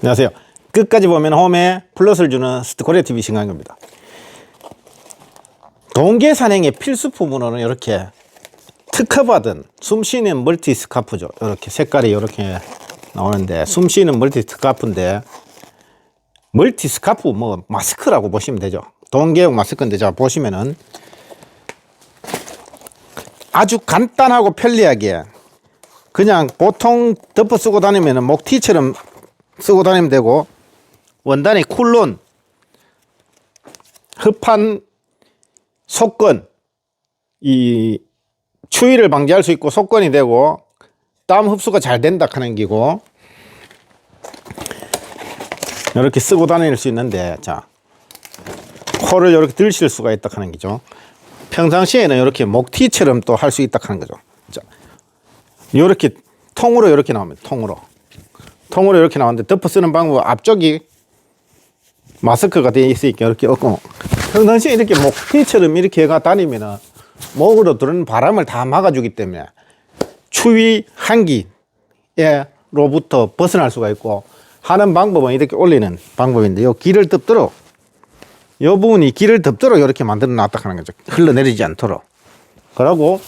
안녕하세요. 끝까지 보면 홈에 플러스를 주는 스트코리아 TV 신강입니다. 동계 산행의 필수 품으로는 이렇게 특허받은 숨쉬는 멀티 스카프죠. 이렇게 색깔이 이렇게 나오는데 숨쉬는 멀티 스카프인데 멀티 스카프 뭐 마스크라고 보시면 되죠. 동계용 마스크인데 자 보시면은 아주 간단하고 편리하게 그냥 보통 덮어 쓰고 다니면은 목티처럼 쓰고 다니면 되고 원단이 쿨론 흡한 속건 이 추위를 방지할 수 있고 속건이 되고 땀 흡수가 잘 된다 하는 기고. 이렇게 쓰고 다닐 수 있는데 자 코를 이렇게 들실 수가 있다 하는 기죠. 평상시에는 이렇게 목티처럼 또 할 수 있다 하는 거죠. 자 이렇게 통으로 이렇게 나옵니다 통으로 통으로 이렇게 나오는데 덮어 쓰는 방법 앞쪽이 마스크가 되어 있으니까 이렇게 얻고 평상시에 이렇게 목티처럼 이렇게 해가 다니면은 목으로 들어오는 바람을 다 막아주기 때문에 추위 한기로부터 벗어날 수가 있고 하는 방법은 이렇게 올리는 방법인데 요 길을 덮도록 요 부분이 길을 덮도록 이렇게 만들어 놨다 하는 거죠. 흘러내리지 않도록. 그러고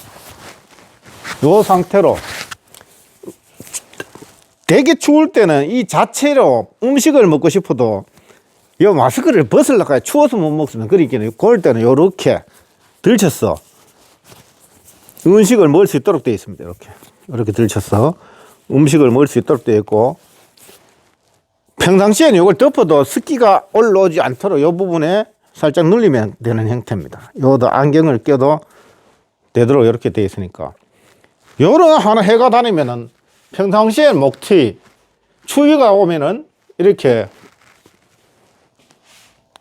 요 상태로 되게 추울 때는 이 자체로 음식을 먹고 싶어도 이 마스크를 벗으려고 추워서 못 먹으면. 그러기는 그럴 때는 요렇게 들쳤어 음식을 먹을 수 있도록 되어 있습니다. 이렇게. 이렇게 들쳐서 음식을 먹을 수 있도록 되어 있고 평상시에는 이걸 덮어도 습기가 올라오지 않도록 이 부분에 살짝 눌리면 되는 형태입니다. 요도 안경을 껴도 되도록 이렇게 되어 있으니까. 요런 하나 해가 다니면은 평상시엔 목티 추위가 오면은 이렇게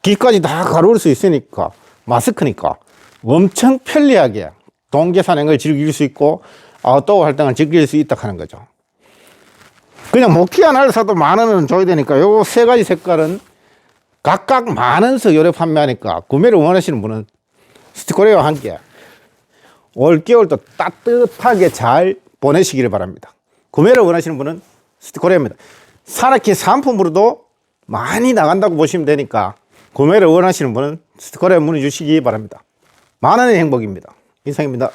귀까지 다 가려울 수 있으니까 마스크니까 엄청 편리하게 동계 산행을 즐길 수 있고 아웃도어 활동을 즐길 수 있다 하는 거죠. 그냥 목티 하나를 사도 만 원은 줘야 되니까 요 세 가지 색깔은 각각 만 원씩 요래 판매하니까 구매를 원하시는 분은 스티커레와 함께 올겨울도 따뜻하게 잘 보내시기를 바랍니다. 구매를 원하시는 분은 스티커레입니다. 산악회 상품으로도 많이 나간다고 보시면 되니까 구매를 원하시는 분은 스티커레 문의 주시기 바랍니다. 만원의 행복입니다. 인상입니다.